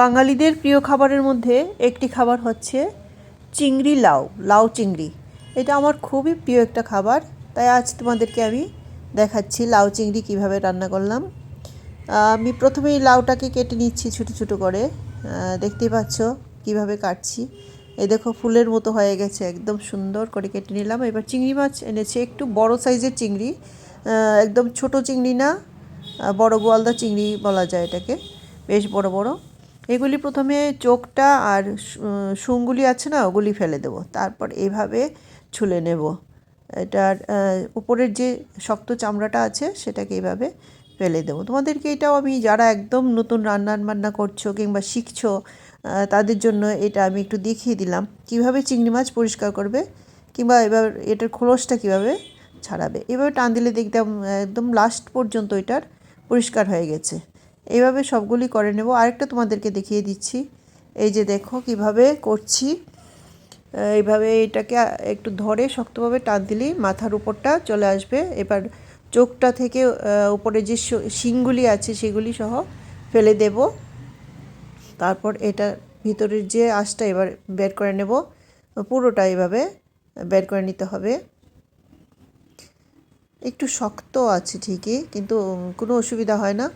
বাঙালিদের প্রিয় খাবারের মধ্যে একটি খাবার হচ্ছে চিংড়ি লাউ লাউ চিংড়ি। এটা আমার খুবই প্রিয় একটা খাবার। তাই আজ তোমাদেরকে আমি দেখাচ্ছি লাউ চিংড়ি কীভাবে রান্না করলাম। আমি প্রথমেই লাউটাকে কেটে নিচ্ছি ছোটো ছোটো করে। দেখতেই পাচ্ছ কীভাবে কাটছি। এই দেখো ফুলের মতো হয়ে গেছে, একদম সুন্দর করে কেটে নিলাম। এবার চিংড়ি মাছ এনেছে, একটু বড় সাইজের চিংড়ি। একদম ছোট চিংড়ি না বড় গোয়ালদা চিংড়ি বলা যায় এটাকে, বেশ বড় বড়। এগুলি প্রথমে চোখটা আর শু- শুংগুলি আছে না, ওগুলি ফেলে দেবো। তারপর এইভাবে ছুলে নেব। এটার উপরের যে শক্ত চামড়াটা আছে, সেটাকে এইভাবে ফেলে দেবো। তোমাদেরকে এটাও আমি, যারা একদম নতুন রান্না বান্না করছ কিংবা শিখছো তাদের জন্য এটা আমি একটু দেখিয়ে দিলাম। কীভাবে চিংড়ি মাছ পরিষ্কার করবে কিংবা এবার এটার খোলসটা কীভাবে ছাড়াবে। এভাবে টান দিলে দেখতাম, একদম লাস্ট পর্যন্ত এটার পরিষ্কার হয়ে গেছে। এইভাবে সবগুলি করে নেব। আরেকটা তোমাদেরকে দেখিয়ে দিচ্ছি। এই যে দেখো কীভাবে করছি। এইভাবে এটাকে একটু ধরে শক্তভাবে টান দিলেই মাথার উপরটা চলে আসবে। এবার চোখটা থেকে উপরে যে শিংগুলি আছে সেগুলি সহ ফেলে দেব। তারপর এটা ভিতরের যে আঁশটা এবার বের করে নেব। পুরোটা এভাবে বের করে নিতে হবে। একটু শক্ত আছে ঠিকই, কিন্তু কোনো অসুবিধা হয় না।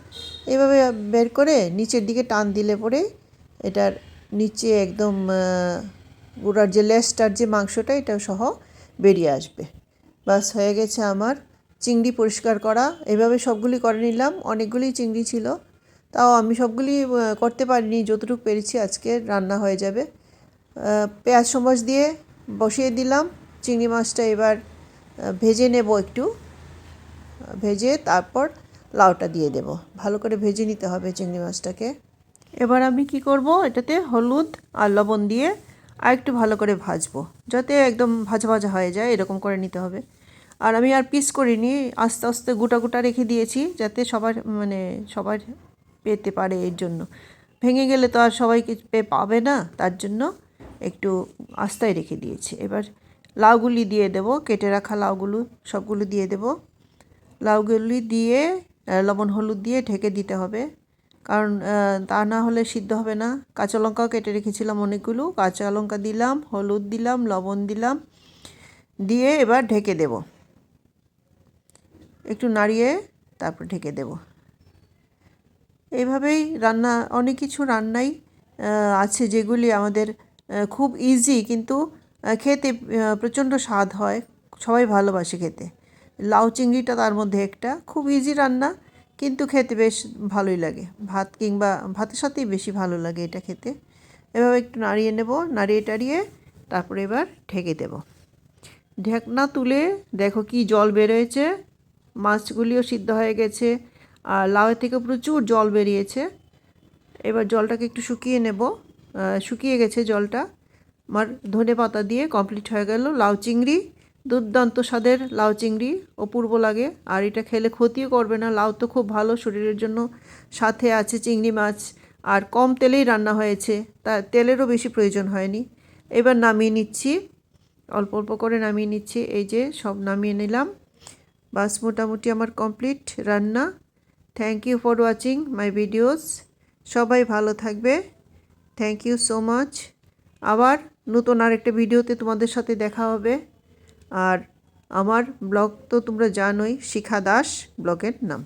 এভাবে বের করে নিচের দিকে টান দিলে পরে এটার নিচে একদম গোড়ার যে লেসটার যে মাংসটা এটা সহ বেরিয়ে আসবে। বাস, হয়ে গেছে আমার চিংড়ি পরিষ্কার করা। এভাবে সবগুলি করে নিলাম, অনেকগুলি চিংড়ি ছিল। তাও আমি সবগুলি করতে পারিনি, যতটুকু পেরেছি আজকে রান্না হয়ে যাবে। পেঁয়াজ চামচ দিয়ে বসিয়ে দিলাম। চিংড়ি মাছটা এবার ভেজে নেব একটু। ভেজে তারপর লাউটা দিয়ে দেব। ভালো করে ভেজে নিতে হবে চিংড়ি মাছটাকে। এবার আমি কি করব? এটাতে হলুদ আর লবণ দিয়ে আর একটু ভালো করে ভাজবো, যাতে একদম ভাজা ভাজা হয়ে যায়, এরকম করে নিতে হবে। আর আমি আর পিস করিনি, আস্তে আস্তে গোটা গোটা রেখে দিয়েছি, যাতে সবার মানে সবার পেতে পারে এর জন্য। ভেঙে গেলে তো আর সবাই পাবে না, তার জন্য একটু আস্তায় রেখে দিয়েছি। এবার লাউগুলি দিয়ে দেব, কেটে রাখা লাউগুলো সবগুলো দিয়ে দেবো। লাউগুলি দিয়ে লবণ হলুদ দিয়ে ঢেকে দিতে হবে। কারণ তা না হলে সিদ্ধ হবে না। কাঁচা লঙ্কাও কেটে রেখেছিলাম অনেকগুলো। কাঁচা লঙ্কা দিলাম, হলুদ দিলাম, লবণ দিলাম, দিয়ে এবার ঢেকে দেব। একটু নাড়িয়ে তারপর ঢেকে দেব। এইভাবেই রান্না, অনেক কিছু রান্নাই আছে যেগুলি আমাদের খুব ইজি কিন্তু খেতে প্রচণ্ড স্বাদ হয়। সবাই ভালোবাসে খেতে। লাউ চিংড়িটা তার মধ্যে একটা। খুব ইজি রান্না, কিন্তু খেতে বেশ ভালোই লাগে। ভাত কিংবা ভাতের সাথেই বেশি ভালো লাগে এটা খেতে। এভাবে একটু নাড়িয়ে নেব, নাড়িয়ে টাড়িয়ে তারপরে এবার ঢেকে দেব। ঢেকনা তুলে দেখো কি জল বেরোয়েছে। মাছগুলিও সিদ্ধ হয়ে গেছে আর লাউয়ের থেকে প্রচুর জল বেরিয়েছে। এবার জলটাকে একটু শুকিয়ে নেব। শুকিয়ে গেছে জলটা। আমার ধনে পাতা দিয়ে কমপ্লিট হয়ে গেল লাউ চিংড়ি। দুর্দান্ত স্বাদের লাউ চিংড়ি অপূর্ব লাগে। আর এটা খেলে ক্ষতিও করবে না। লাউ তো খুব ভালো, শরীরের জন্য সাথে আছে চিংড়ি মাছ। আর কম তেলেই রান্না হয়েছে, তা তেলেরও বেশি প্রয়োজন হয়নি। এবার নামিয়ে নিচ্ছি, অল্প অল্প করে নামিয়ে নিচ্ছি। এই যে সব নামিয়ে নিলাম। বাস মোটামুটি আমার কমপ্লিট রান্না। Thank you for watching my videos সবাই ভালো থাকবে। থ্যাংক ইউ সো মাচ আবার নতুন আরেকটা ভিডিওতে তোমাদের সাথে দেখা হবে। আর আমার ব্লগ তো তোমরা জানোই শিখা দাস ব্লগের নাম।